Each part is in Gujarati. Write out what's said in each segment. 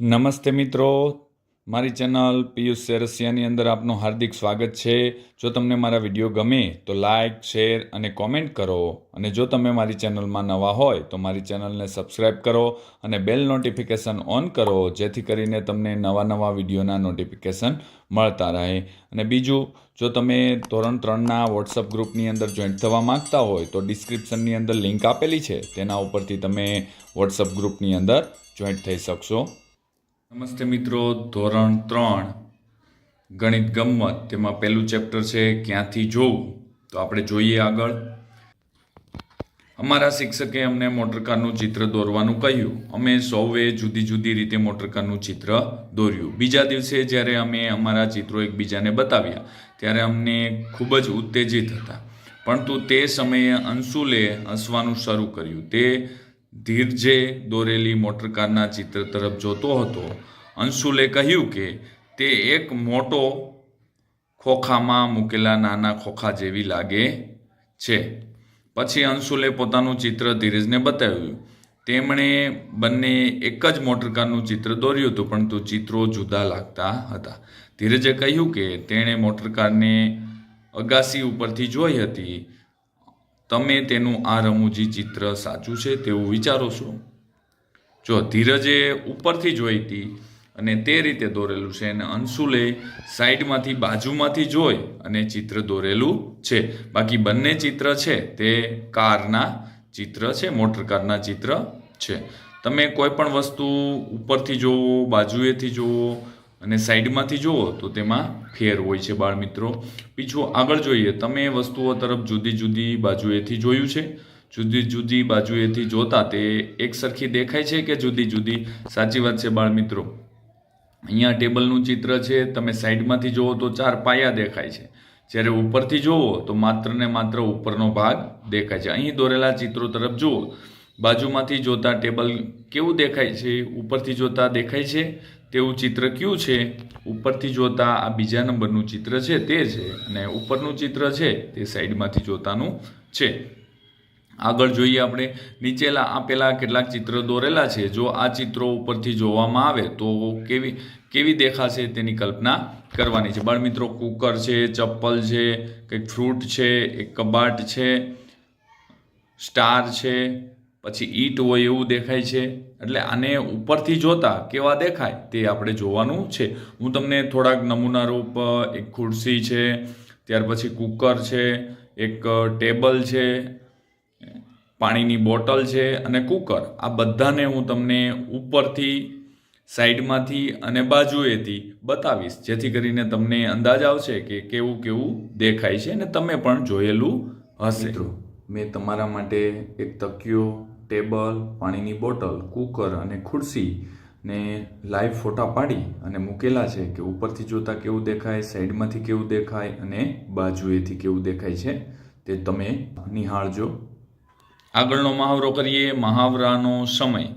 નમસ્તે મિત્રો. મારી ચેનલ પિયુષ સેરસિયાની અંદર આપનું હાર્દિક સ્વાગત છે. જો તમને મારા વીડિયો ગમે તો લાઇક શેર અને કોમેન્ટ કરો. અને જો તમે મારી ચેનલમાં નવા હોય તો મારી ચેનલને સબસ્ક્રાઇબ કરો અને બેલ નોટિફિકેશન ઓન કરો, જેથી કરીને તમને નવા નવા વિડીયોના નોટિફિકેશન મળતા રહે. અને બીજું, જો તમે ધોરણ ત્રણના વોટ્સઅપ ગ્રુપની અંદર જોઈન્ટ થવા માંગતા હોય તો ડિસ્ક્રિપ્શનની અંદર લિંક આપેલી છે. તેના ઉપરથી તમે વોટ્સઅપ ગ્રુપની અંદર જોઈન્ટ થઈ શકશો. નમસ્તે મિત્રો, ધોરણ ત્રણ, ગણિત ગમ્મત તેમાં પહેલું ચેપ્ટર છે, ક્યાંથી જોવું? તો આપણે જોઈએ આગળ. અમારા શિક્ષકે અમને મોટરકારનું ચિત્ર દોરવાનું કહ્યું. અમે સૌએ જુદી જુદી રીતે મોટરકારનું ચિત્ર દોર્યું. બીજા દિવસે જ્યારે અમે અમારા ચિત્રો એકબીજાને બતાવ્યા, ત્યારે અમને ખૂબ જ ઉત્તેજિત હતા. પરંતુ તે સમયે અંશુલે હસવાનું શરૂ કર્યું. તે ધીરજે દોરેલી મોટરકારના ચિત્ર તરફ જોતો હતો. અંશુલે કહ્યું કે તે એક મોટો ખોખામાં મૂકેલા નાના ખોખા જેવી લાગે છે. પછી અંશુલે પોતાનું ચિત્ર ધીરજને બતાવ્યું. તેમણે બંને એક જ મોટરકારનું ચિત્ર દોર્યું હતું, પરંતુ ચિત્રો જુદા લાગતા હતા. ધીરજે કહ્યું કે તેણે મોટરકારને અગાસી ઉપરથી જોઈ હતી. તમે તેનું આ રમૂજી ચિત્ર સાચું છે તેવું વિચારો છો? જો ધીરજે ઉપરથી જોઈ હતી અને તે રીતે દોરેલું છે અને અંશુલે સાઈડમાંથી બાજુમાંથી જોઈ અને ચિત્ર દોરેલું છે. બાકી બંને ચિત્ર છે તે કારના ચિત્ર છે, મોટર કારના ચિત્ર છે. તમે કોઈ પણ વસ્તુ ઉપરથી જોવો, બાજુએથી જોવો અને સાઈડમાંથી જુઓ તો તેમાં ફેર હોય છે બાળ મિત્રો. બીજું આગળ જોઈએ, તમે વસ્તુઓ તરફ જુદી જુદી બાજુએથી જોયું છે? જુદી જુદી બાજુએથી જોતા તે એક સરખી દેખાય છે કે જુદી જુદી? સાચી વાત છે બાળ મિત્રો. અહીંયા ટેબલનું ચિત્ર છે, તમે સાઈડમાંથી જુઓ તો ચાર પાયા દેખાય છે. જ્યારે ઉપરથી જુઓ તો માત્ર ને માત્ર ઉપરનો ભાગ દેખાય છે. અહીં દોરેલા ચિત્રો તરફ જુઓ. બાજુમાંથી જોતા ટેબલ કેવું દેખાય છે? ઉપરથી જોતા દેખાય છે? તેવું ચિત્ર કયું છે? ઉપરથી જોતા આ બીજા નંબરનું ચિત્ર છે તે છે અને ઉપરનું ચિત્ર છે તે સાઈડમાંથી જોતાનું છે. આગળ જોઈએ આપણે નીચેલા આપેલા કેટલાક ચિત્ર દોરેલા છે. જો આ ચિત્રો ઉપરથી જોવામાં આવે તો કેવી કેવી દેખાશે તેની કલ્પના કરવાની છે. બાળ મિત્રો કુકર છે, ચપ્પલ છે, કંઈક ફ્રૂટ છે, એક કબાટ છે, સ્ટાર છે પછી ઈટ હોય એવું દેખાય છે. એટલે આને ઉપરથી જોતા કેવા દેખાય તે આપણે જોવાનું છે. હું તમને થોડાક નમૂના રૂપ એક ખુરશી છે, ત્યાર પછી કુકર છે, એક ટેબલ છે, પાણીની બોટલ છે અને કુકર. આ બધાને હું તમને ઉપરથી, સાઈડમાંથી અને બાજુએથી બતાવીશ. જેથી કરીને તમને અંદાજ આવશે કે કેવું કેવું દેખાય છે અને તમે પણ જોયેલું હશે. મેં તમારા માટે એક તકિયો ટેબલ, પાણીની બોટલ, કુકર અને ખુરશી ને લાઈવ ફોટા પાડી અને મૂકેલા છે કે ઉપરથી જોતા કેવું દેખાય, સાઈડમાંથી કેવું દેખાય અને બાજુએથી કેવું દેખાય છે તે તમે નિહાળજો. આગળનો મહાવરો કરીએ, મહાવરાનો સમય.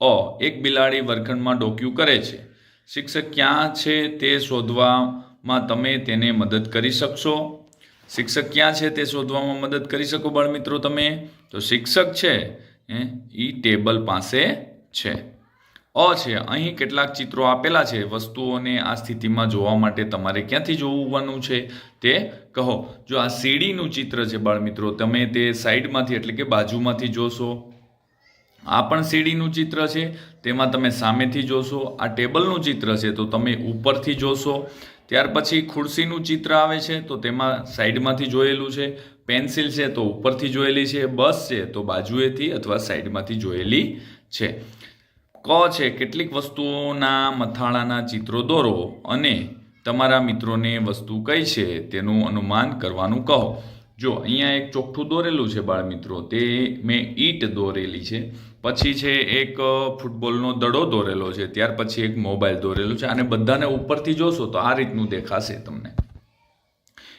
અ, એક બિલાડી વર્ગખંડમાં ડોક્યું કરે છે. શિક્ષક ક્યાં છે તે શોધવામાં તમે તેને મદદ કરી શકશો? શિક્ષક ક્યાં છે તે શોધવામાં મદદ કરી શકો બાળ મિત્રો તમે? તો શિક્ષક છે એ ટેબલ પાસે છે. અ છે, અહીં કેટલાક ચિત્રો આપેલા છે. વસ્તુઓને આ સ્થિતિમાં જોવા માટે તમારે ક્યાંથી જોવાનું છે તે કહો. જો આ સીડીનું ચિત્ર છે બાળ મિત્રો તમે તે સાઈડમાંથી એટલે કે બાજુમાંથી જોશો. આ પણ સીડીનું ચિત્ર છે. તેમાં તમે સામેથી જોશો. આ ટેબલનું ચિત્ર છે, તો તમે ઉપરથી જોશો. ત્યાર પછી ખુરશીનું ચિત્ર આવે છે, તો તેમાં સાઈડમાંથી જોયેલું છે, પેન્સિલ છે તો ઉપરથી જોયેલી છે, બસ છે તો બાજુએથી અથવા સાઈડમાંથી જોયેલી છે. ક છે કેટલીક વસ્તુઓના મથાળાના ચિત્રો દોરો અને તમારા મિત્રોને વસ્તુ કઈ છે તેનું અનુમાન કરવાનું કહો. જો અહીંયા એક ચોખ્ઠું દોરેલું છે બાળ મિત્રો, તે મેં ઈટ દોરેલી છે. પછી છે એક ફૂટબોલનો દડો દોરેલો છે, ત્યાર પછી એક મોબાઈલ દોરેલો છે. અને બધાને ઉપરથી જોશો તો આ રીતનું દેખાશે તમને.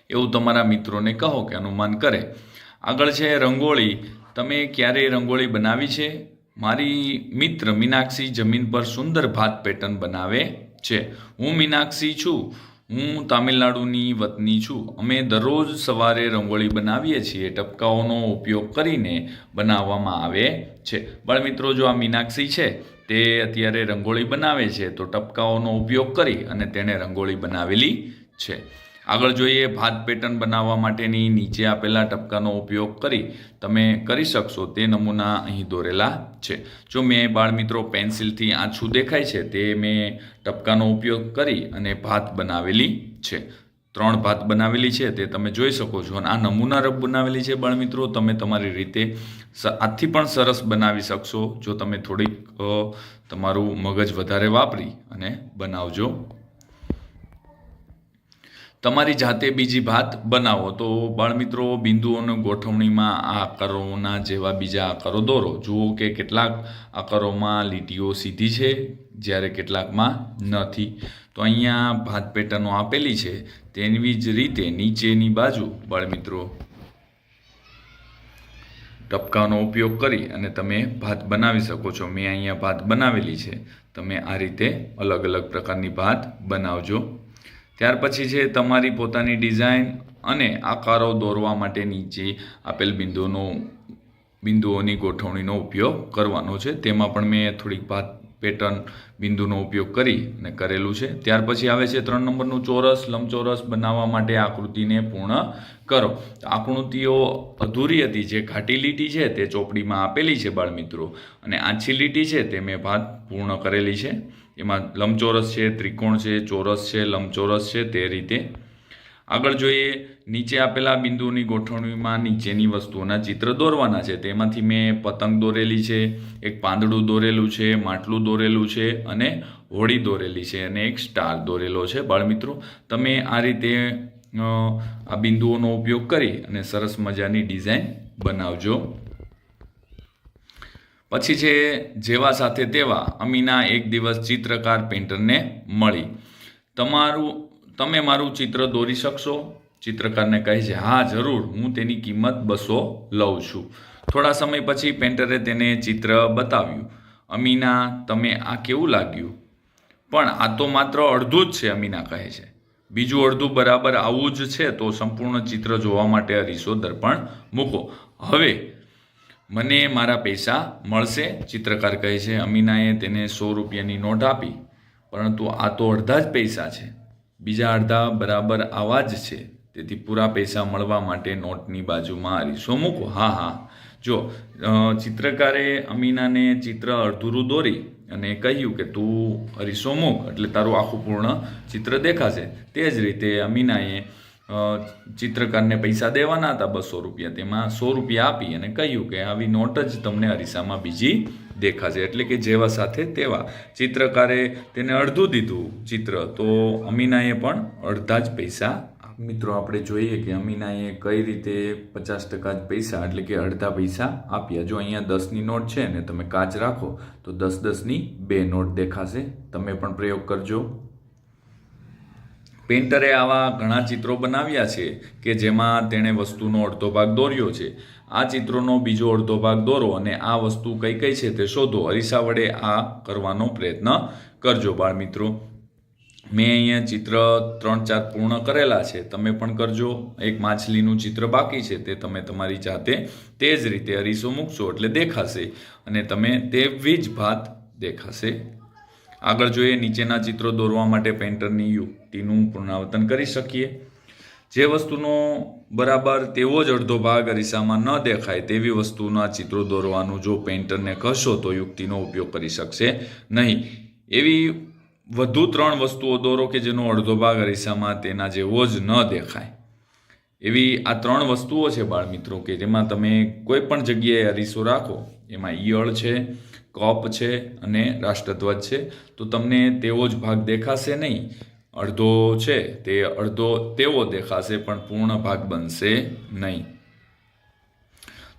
એવું તમારા મિત્રોને કહો કે અનુમાન કરે. આગળ છે રંગોળી. તમે ક્યારેય રંગોળી બનાવી છે? મારી મિત્ર મીનાક્ષી જમીન પર સુંદર ભાત પેટર્ન બનાવે છે. હું મીનાક્ષી છું. હું તામિલનાડુની વતની છું. અમે દરરોજ સવારે રંગોળી બનાવીએ છીએ. ટપકાઓનો ઉપયોગ કરીને બનાવવામાં આવે છે. બાળમિત્રો, જો આ મીનાક્ષી છે, તે અત્યારે રંગોળી બનાવે છે, તો ટપકાઓનો ઉપયોગ કરી અને તેણે રંગોળી બનાવેલી છે. આગળ જોઈએ ભાત પેટર્ન બનાવવા માટેની નીચે આપેલા ટપકાનો ઉપયોગ કરી તમે કરી શકશો તે નમૂના અહીં દોરેલા છે. જો મેં બાળમિત્રો પેન્સિલથી આછું દેખાય છે તે મેં ટપકાનો ઉપયોગ કરી અને ભાત બનાવેલી છે. ત્રણ ભાત બનાવેલી છે તે તમે જોઈ શકો છો અને આ નમૂના રબ બનાવેલી છે બાળમિત્રો. તમે તમારી રીતે આથી પણ સરસ બનાવી શકશો. જો તમે થોડીક તમારું મગજ વધારે વાપરી અને બનાવજો. તમારી જાતે બીજી ભાત બનાવો. તો બાળમિત્રો, બિંદુઓની ગોઠવણીમાં આ આકારોના જેવા બીજા આકારો દોરો. જુઓ કે કેટલાક આકારોમાં લીટીઓ સીધી છે, જ્યારે કેટલાકમાં નથી. તો અહીંયા ભાત પેટર્નો આપેલી છે. તેવી જ રીતે નીચેની બાજુ બાળમિત્રો ટપકાનો ઉપયોગ કરી અને તમે ભાત બનાવી શકો છો. મેં અહીંયા ભાત બનાવેલી છે. તમે આ રીતે અલગ અલગ પ્રકારની ભાત બનાવજો. ત્યાર પછી છે તમારી પોતાની ડિઝાઇન અને આકારો દોરવા માટે નીચે આપેલ બિંદુઓનો બિંદુઓની ગોઠવણીનો ઉપયોગ કરવાનો છે. તેમાં પણ મેં થોડીક ભાત પેટર્ન બિંદુનો ઉપયોગ કરી અને કરેલું છે. ત્યાર પછી આવે છે ત્રણ નંબરનું ચોરસ, લંબચોરસ બનાવવા માટે આકૃતિને પૂર્ણ કરો. આકૃતિઓ અધૂરી હતી, જે ઘાટી લીટી છે તે ચોપડીમાં આપેલી છે બાળમિત્રો. અને આછી લીટી છે તે મેં ભાત પૂર્ણ કરેલી છે. એમાં લંબચોરસ છે, ત્રિકોણ છે, ચોરસ છે, લંબચોરસ છે, તે રીતે. આગળ જોઈએ, નીચે આપેલા બિંદુઓની ગોઠવણીમાં નીચેની વસ્તુઓના ચિત્ર દોરવાના છે. તેમાંથી મેં પતંગ દોરેલી છે, એક પાંદડું દોરેલું છે, માટલું દોરેલું છે અને હોળી દોરેલી છે અને એક સ્ટાર દોરેલો છે. બાળમિત્રો, તમે આ રીતે આ બિંદુઓનો ઉપયોગ કરી અને સરસ મજાની ડિઝાઇન બનાવજો. પછી છે જેવા સાથે તેવા અમીના એક દિવસ ચિત્રકાર પેન્ટરને મળી. તમારું, તમે મારું ચિત્ર દોરી શકશો? ચિત્રકારને કહે છે, હા, જરૂર, હું તેની કિંમત બસો લઉં છું. થોડા સમય પછી પેન્ટરે તેને ચિત્ર બતાવ્યું. અમીના, તમે આ કેવું લાગ્યું? પણ આ તો માત્ર અડધું જ છે, અમીના કહે છે. બીજું અડધું બરાબર આવું જ છે, તો સંપૂર્ણ ચિત્ર જોવા માટે અરીસો દર્પણ મૂકો. હવે મને મારા પૈસા મળશે, ચિત્રકાર કહે છે. અમીનાએ તેને સો રૂપિયાની નોટ આપી, પરંતુ આ તો અડધા જ પૈસા છે. બીજા અડધા બરાબર આવા જ છે. તેથી પૂરા પૈસા મળવા માટે નોટની બાજુમાં અરીસો મૂકો. હા હા. જો ચિત્રકારે અમીનાને ચિત્ર અડધુરું દોરી અને કહ્યું કે, તું અરીસો મૂક. એટલે તારું આખું પૂર્ણ ચિત્ર દેખાશે. તે જ રીતે અમીનાએ ચિત્રકારને પૈસા દેવાના હતા બસો રૂપિયા. તેમાં સો રૂપિયા આપી અને કહ્યું કે આવી નોટ જ તમને અરીસામાં બીજી દેખાશે. એટલે કે જેવા સાથે તેવા. ચિત્રકારે તેને અડધું દીધું ચિત્ર. તો અમીનાએ પણ અડધા જ પૈસા મિત્રો, આપણે જોઈએ કે અમીનાએ કઈ રીતે પચાસ ટકા જ પૈસા, એટલે કે અડધા પૈસા આપ્યા. જો અહીંયા દસની નોટ છે ને તમે કાચ રાખો, તો દસ દસની બે નોટ દેખાશે. તમે પણ પ્રયોગ કરજો. પેન્ટરે આવા ઘણા ચિત્રો બનાવ્યા છે કે જેમાં તેણે વસ્તુનો અડધો ભાગ દોર્યો છે. આ ચિત્રોનો બીજો અડધો ભાગ દોરો અને આ વસ્તુ કઈ કઈ છે તે શોધો. અરીસા વડે આ કરવાનો પ્રયત્ન કરજો બાળ મિત્રો મેં અહીંયા ચિત્ર ત્રણ ચાર પૂર્ણ કરેલા છે. તમે પણ કરજો. એક માછલીનું ચિત્ર બાકી છે તે તમે તમારી જાતે તે જ રીતે અરીસો મૂકશો એટલે દેખાશે. અને તમે તેવી જ ભાત દેખાશે. આગળ જોઈએ, નીચેના ચિત્રો દોરવા માટે પેન્ટરની યુક્તિનું પુનરાવર્તન કરી શકીએ. જે વસ્તુનો બરાબર તેવો જ અડધો ભાગ અરીસામાં ન દેખાય તેવી વસ્તુના ચિત્રો દોરવાનું જો પેન્ટરને કહેશો તો યુક્તિનો ઉપયોગ કરી શકશે નહીં. એવી વધુ ત્રણ વસ્તુઓ દોરો કે જેનો અડધો ભાગ અરીસામાં તેના જેવો જ ન દેખાય. એવી આ ત્રણ વસ્તુઓ છે બાળમિત્રો કે જેમાં તમે કોઈ પણ જગ્યાએ અરીસો રાખો, એમાં ઈયળ છે કપ છે અને રાષ્ટ્રધ્વજ છે, તો તમને તેવો જ ભાગ દેખાશે નહીં. અડધો છે તે અડધો તેવો દેખાશે, પણ પૂર્ણ ભાગ બનશે નહીં.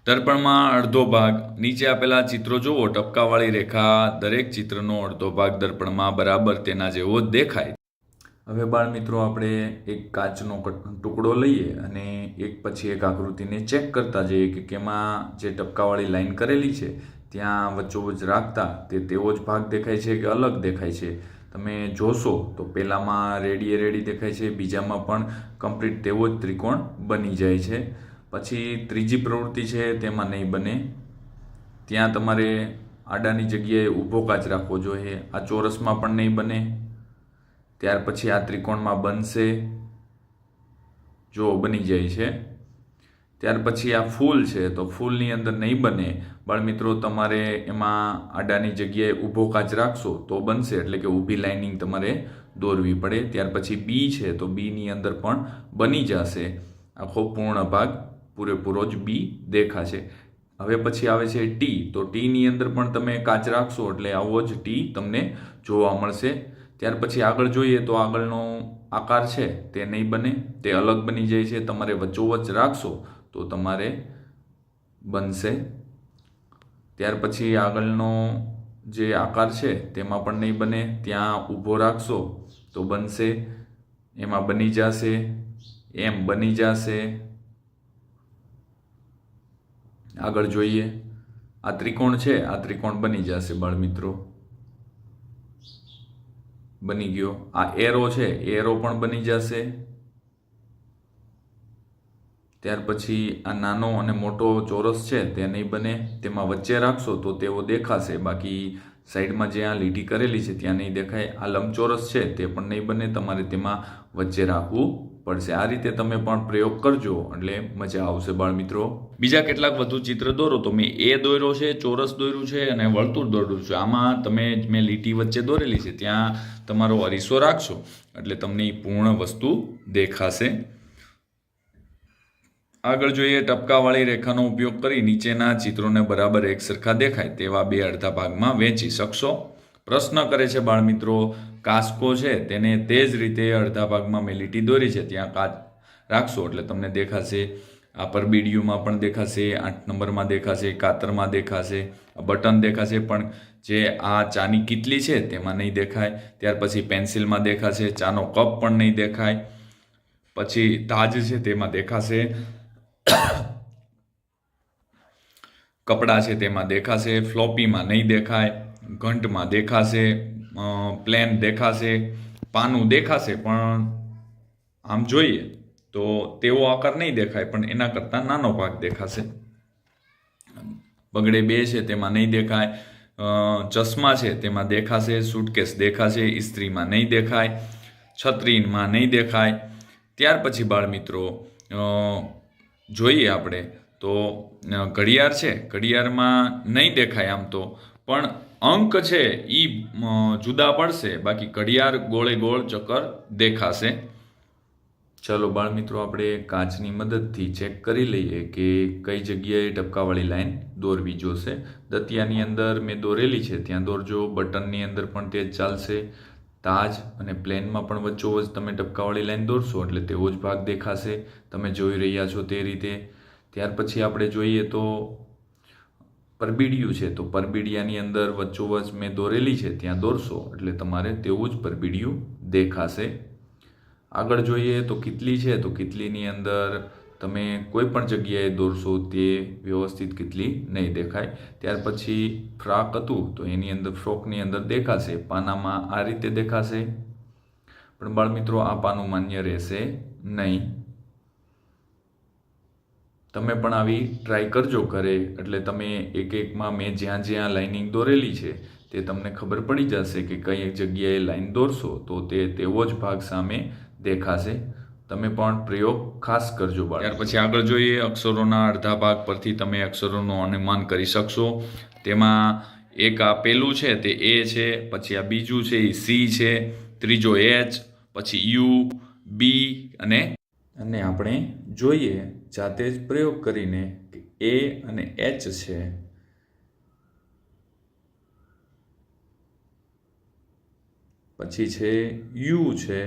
દર્પણમાં અડધો ભાગ. નીચે આપેલા ચિત્રો જુઓ, ટપકાવાળી રેખા, દરેક ચિત્રનો અડધો ભાગ દર્પણમાં બરાબર તેના જેવો જ દેખાય. હવે બાળ મિત્રો, આપણે એક કાચનો ટુકડો લઈએ અને એક પછી એક આકૃતિને ચેક કરતા જઈએ કે કેમાં જે ટપકાવાળી લાઈન કરેલી છે ત્યાં વચ્ચોવચ્ચ રાખતા તે તેવો જ ભાગ દેખાય છે કે અલગ દેખાય છે. તમે જોશો તો પહેલામાં રેડીએ રેડી દેખાય છે, બીજામાં પણ કમ્પ્લીટ તેવો જ ત્રિકોણ બની જાય છે. પછી ત્રીજી પ્રવૃત્તિ છે તેમાં નહીં બને. ત્યાં તમારે આડાની જગ્યાએ ઊભો કાચ રાખવો જોઈએ. આ ચોરસમાં પણ નહીં બને. ત્યાર પછી આ ત્રિકોણમાં બનશે. જો બની જાય છે. ત્યાર પછી આ ફૂલ છે, તો ફૂલની અંદર નહીં બને. બાળમિત્રો તમારે એમાં આડાની જગ્યાએ ઊભો કાચ રાખશો તો બનશે, એટલે કે ઊભી લાઇનિંગ તમારે દોરવી પડે. ત્યાર પછી બી છે, તો બીની અંદર પણ બની જશે. આખો પૂર્ણ ભાગ, પૂરેપૂરો જ બી દેખાશે. હવે પછી આવે છે ટી, તો ટીની અંદર પણ તમે કાચ રાખશો, એટલે આવો જ ટી તમને જોવા મળશે. ત્યાર પછી આગળ જોઈએ તો આગળનો આકાર છે, તે નહીં બને, તે અલગ બની જાય છે. તમારે વચ્ચોવચ્ચ રાખશો તો તમારે બનશે. ત્યાર પછી આગળનો જે આકાર છે, તેમાં પણ નહીં બને. ત્યાં ઊભો રાખશો તો બનશે. એમાં બની જશે. એમ બની જશે. આગળ જોઈએ. આ ત્રિકોણ છે, આ ત્રિકોણ બની જશે બાળમિત્રો બની ગયો. આ એરો છે, એરો પણ બની જશે. ત્યાર પછી આ નાનો અને મોટો ચોરસ છે તે નહીં બને, તેમાં વચ્ચે રાખશો તો તેઓ દેખાશે. બાકી સાઈડમાં જે આ લીટી કરેલી છે ત્યાં નહીં દેખાય. આ લંબચોરસ છે તે પણ નહીં બને, તમારે તેમાં વચ્ચે રાખવું પડશે. આ રીતે તમે પણ પ્રયોગ કરજો એટલે મજા આવશે બાળમિત્રો બીજા કેટલાક વધુ ચિત્ર દોરો તો મેં એ દોર્યો છે, ચોરસ દોર્યું છે અને વર્તુળ દોર્યું છે. આમાં તમે મેં લીટી વચ્ચે દોરેલી છે, ત્યાં તમારો અરીસો રાખશો એટલે તમને એ પૂર્ણ વસ્તુ દેખાશે. આગળ જોઈએ, ટપકાવાળી રેખાનો ઉપયોગ કરી નીચેના ચિત્રોને બરાબર એક સરખા દેખાય તેવા બે અડધા ભાગમાં વહેંચી શકશો. પ્રશ્ન કરે છે, બાળમિત્રો, કાસ્કો છે, તેને તે જ રીતે અડધા ભાગમાં મેં લીટી દોરી છે, ત્યાં કાચ રાખશો એટલે તમને દેખાશે. આ પરબીડીયુમાં પણ દેખાશે, આઠ નંબરમાં દેખાશે, કાતરમાં દેખાશે બટન દેખાશે, પણ જે આ ચાની કિટલી છે તેમાં નહીં દેખાય. ત્યાર પછી પેન્સિલમાં દેખાશે, ચાનો કપ પણ નહીં દેખાય. પછી તાજ છે તેમાં દેખાશે. કપડાં છે તેમાં દેખાશે ફ્લોપીમાં નહીં દેખાય ઘંટમાં દેખાશે પ્લેન દેખાશે પાનું દેખાશે પણ આમ જોઈએ તો તેવો આકાર નહીં દેખાય પણ એના કરતાં નાનો ભાગ દેખાશે. બગડે બે છે તેમાં નહીં દેખાય અ, ચશ્મા છે તેમાં દેખાશે સુટકેસ દેખાશે ઇસ્ત્રીમાં નહીં દેખાય છત્રીમાં નહીં દેખાય. ત્યાર પછી બાળમિત્રો અ, જોઈએ આપણે. તો ઘડિયાળ છે, ઘડિયાળમાં નહીં દેખાય આમ તો. પણ અંક છે એ જુદા પડશે. બાકી ઘડિયાળ ગોળે ગોળ ચક્કર દેખાશે. ચલો બાળમિત્રો, આપણે કાચની મદદથી ચેક કરી લઈએ કે કઈ જગ્યાએ ટપકાવાળી લાઈન દોરવી જોશે. દતિયાની અંદર મેં દોરેલી છે. ત્યાં દોરજો, બટનની અંદર પણ તે ચાલશે. તાજ અને પ્લેનમાં પણ વચ્ચોવચ તમે ટપકાવાળી લાઈન દોરશો એટલે તેવો જ ભાગ દેખાશે. તમે જોઈ રહ્યા છો તે રીતે. ત્યાર પછી આપણે જોઈએ તો પરબીડિયું છે. તો પરબીડિયાની અંદર વચ્ચોવચ મેં દોરેલી છે. ત્યાં દોરશો એટલે તમારે તેવું જ પરબીડિયું દેખાશે. આગળ જોઈએ તો કિતલી છે. તો કિતલીની અંદર તમે કોઈ પણ જગ્યાએ દોરશો તે વ્યવસ્થિત કેટલી નહીં દેખાય. ત્યાર પછી ફ્રાક હતું તો એની અંદર ફ્રોકની અંદર દેખાશે, પાનામાં આ રીતે દેખાશે. પણ બાળમિત્રો, આ પાનું માન્ય રહેશે નહીં. તમે પણ આવી ટ્રાય કરજો ઘરે, એટલે તમે એક એકમાં મેં જ્યાં જ્યાં લાઇનિંગ દોરેલી છે તે તમને ખબર પડી જશે કે કઈ જગ્યાએ લાઈન દોરશો તો તે તેવો જ ભાગ સામે દેખાશે. તમે પણ પ્રયોગ ખાસ કરજો ત્યાર પછી આગળ જોઈએ અક્ષરોના અડધા ભાગ પરથી તમે અક્ષરોનું અનુમાન કરી શકશો. તેમાં એક આ પેલું છે તે એ છે પછી આ બીજું છે એ સી છે ત્રીજો એચ પછી યુ બી અને અને આપણે જોઈએ જાતે જ પ્રયોગ કરીને કે એ અને એચ છે. પછી છે યુ છે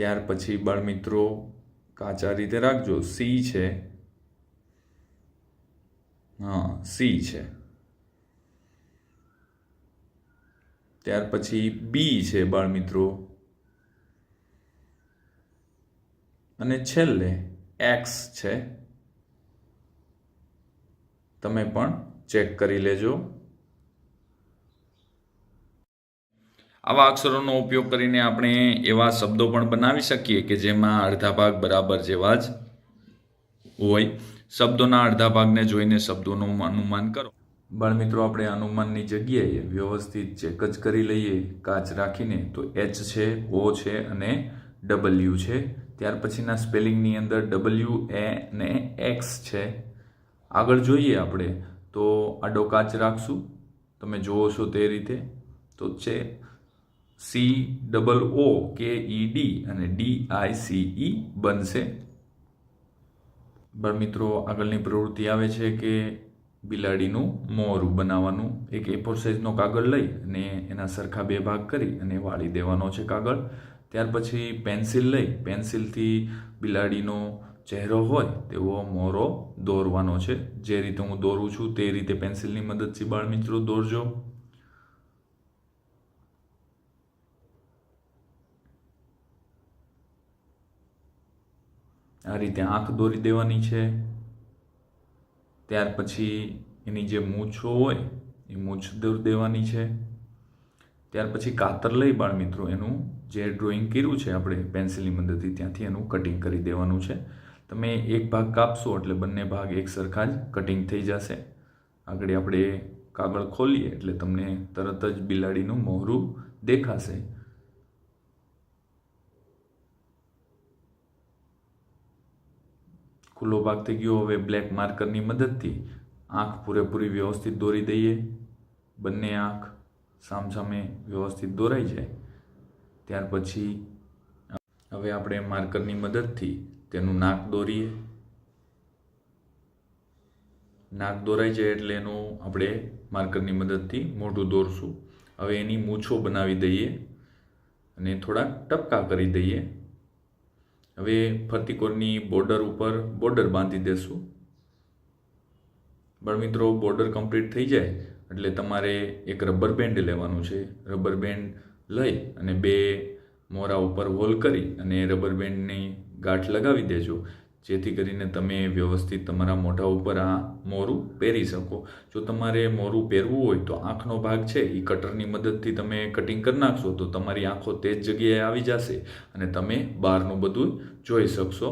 ત્યાર પછી બાળમિત્રો કાચા રીતે રાખજો. સી છે. હા, સી છે. ત્યાર પછી બી છે બાળમિત્રો. અને છેલ્લે એક્સ છે. તમે પણ ચેક કરી લેજો. આવા અક્ષરોનો ઉપયોગ કરીને આપણે એવા શબ્દો પણ બનાવી શકીએ કે જેમાં અડધા ભાગ બરાબર જેવા જ હોય. શબ્દોના અડધા ભાગને જોઈને શબ્દોનું અનુમાન કરો. બાળમિત્રો આપણે અનુમાનની જગ્યાએ વ્યવસ્થિત ચેક જ કરી લઈએ. કાચ રાખીને તો એચ છે ઓ છે અને ડબલ્યુ છે. ત્યાર પછીના સ્પેલિંગની અંદર ડબલ્યુ એ ને એક્સ છે. આગળ જોઈએ આપણે તો આડો કાચ રાખશું. તમે જુઓ છો તે રીતે. તો છે C double O K E D અને ડી આઈ સી ઈ બનશે બાળમિત્રો આગળની પ્રવૃત્તિ આવે છે કે બિલાડીનું મોરું બનાવવાનું. એક એફોર સાઇઝનો કાગળ લઈ અને એના સરખા બે ભાગ કરી અને વાળી દેવાનો છે કાગળ. ત્યાર પછી પેન્સિલ લઈ, પેન્સિલથી બિલાડીનો ચહેરો હોય તેવો મોરો દોરવાનો છે. જે રીતે હું દોરું છું તે રીતે પેન્સિલની મદદથી બાળમિત્રો દોરજો. આ રીતે આંખ દોરી દેવાની છે. ત્યાર પછી એની જે મૂછો હોય, એ મૂછ દોરી દેવાની છે. ત્યાર પછી કાતર લઈ બાળ મિત્રો એનું જે ડ્રોઈંગ કર્યું છે આપણે પેન્સિલની મદદથી, ત્યાંથી એનું કટિંગ કરી દેવાનું છે. તમે એક ભાગ કાપશો એટલે બંને ભાગ એક સરખા જ કટિંગ થઈ જશે. આગળ આપણે કાગળ ખોલીએ એટલે તમને તરત જ બિલાડીનું મોહરું દેખાશે. ખુલ્લો ભાગ થઈ ગયો, હવે બ્લેક માર્કરની મદદથી આંખ પૂરેપૂરી વ્યવસ્થિત દોરી દઈએ. બંને આંખ સામસામે વ્યવસ્થિત દોરાઈ જાય. ત્યાર પછી, હવે આપણે માર્કરની મદદથી તેનું નાક દોરીએ. નાક દોરાઈ જાય એટલે એનું આપણે માર્કરની મદદથી મોઢું દોરશું. હવે એની મૂછો બનાવી દઈએ અને થોડાક ટપકા કરી દઈએ. હવે ફરતી બોર્ડર ઉપર બોર્ડર બાંધી દેશું. પણ મિત્રો બોર્ડર કમ્પ્લીટ થઈ જાય એટલે તમારે એક રબર બેન્ડ લેવાનું છે. રબર બેન્ડ લઈ અને બે મોરા ઉપર હોલ કરી અને રબર બેન્ડની ગાંઠ લગાવી દેજો. જેથી કરીને તમે વ્યવસ્થિત તમારા મોઢા ઉપર આ મોરું પહેરી શકો. જો તમારે મોરું પહેરવું હોય તો આંખનો ભાગ છે એ કટરની મદદથી તમે કટિંગ કરી નાખશો તો તમારી આંખો તે જ જગ્યાએ આવી જશે અને તમે બહારનું બધું જોઈ શકશો.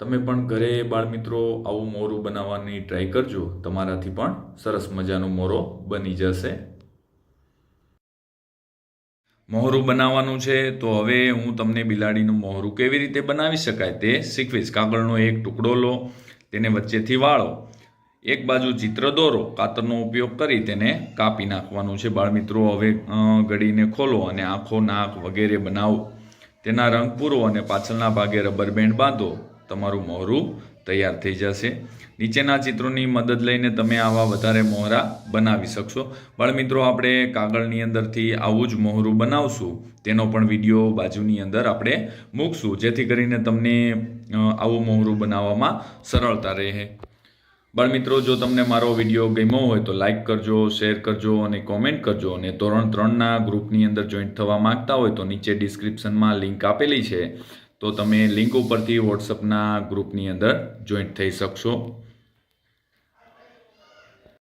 તમે પણ ઘરે બાળમિત્રો આવું મોરું બનાવવાની ટ્રાય કરજો. તમારાથી પણ સરસ મજાનો મોરો બની જશે. મોહરું બનાવવાનું છે, તો હવે હું તમને બિલાડીનું મોહરું કેવી રીતે બનાવી શકાય તે શીખવીશ. કાગળનો એક ટુકડો લો, તેને વચ્ચેથી વાળો. એક બાજુ ચિત્ર દોરો, કાતરનો ઉપયોગ કરી તેને કાપી નાખવાનું છે. બાળમિત્રો, હવે ઘડીને ખોલો અને આંખો નાક વગેરે બનાવો. તેના રંગ પૂરો અને પાછળના ભાગે રબર બેન્ડ બાંધો. તમારું મોહરું તૈયાર થઈ જશે. નીચેના ચિત્રોની મદદ લઈને તમે આવા વધારે મોહરા બનાવી શકશો. બાળમિત્રો આપણે કાગળની અંદરથી આવું જ મોહરું બનાવશું. તેનો પણ વીડિયો બાજુની અંદર આપણે મૂકશું, જેથી કરીને તમને આવું મોહરું બનાવવામાં સરળતા રહે. બાળમિત્રો જો તમને મારો વીડિયો ગમ્યો હોય તો લાઇક કરજો, શેર કરજો અને કોમેન્ટ કરજો. અને ધોરણ ત્રણના ગ્રુપની અંદર જોઈન્ટ થવા માંગતા હોય તો નીચે ડિસ્ક્રિપ્શનમાં લિંક આપેલી છે. તો તમે લિંક ઉપરથી વોટ્સઅપના ગ્રુપની અંદર જોઈન્ટ થઈ શકશો.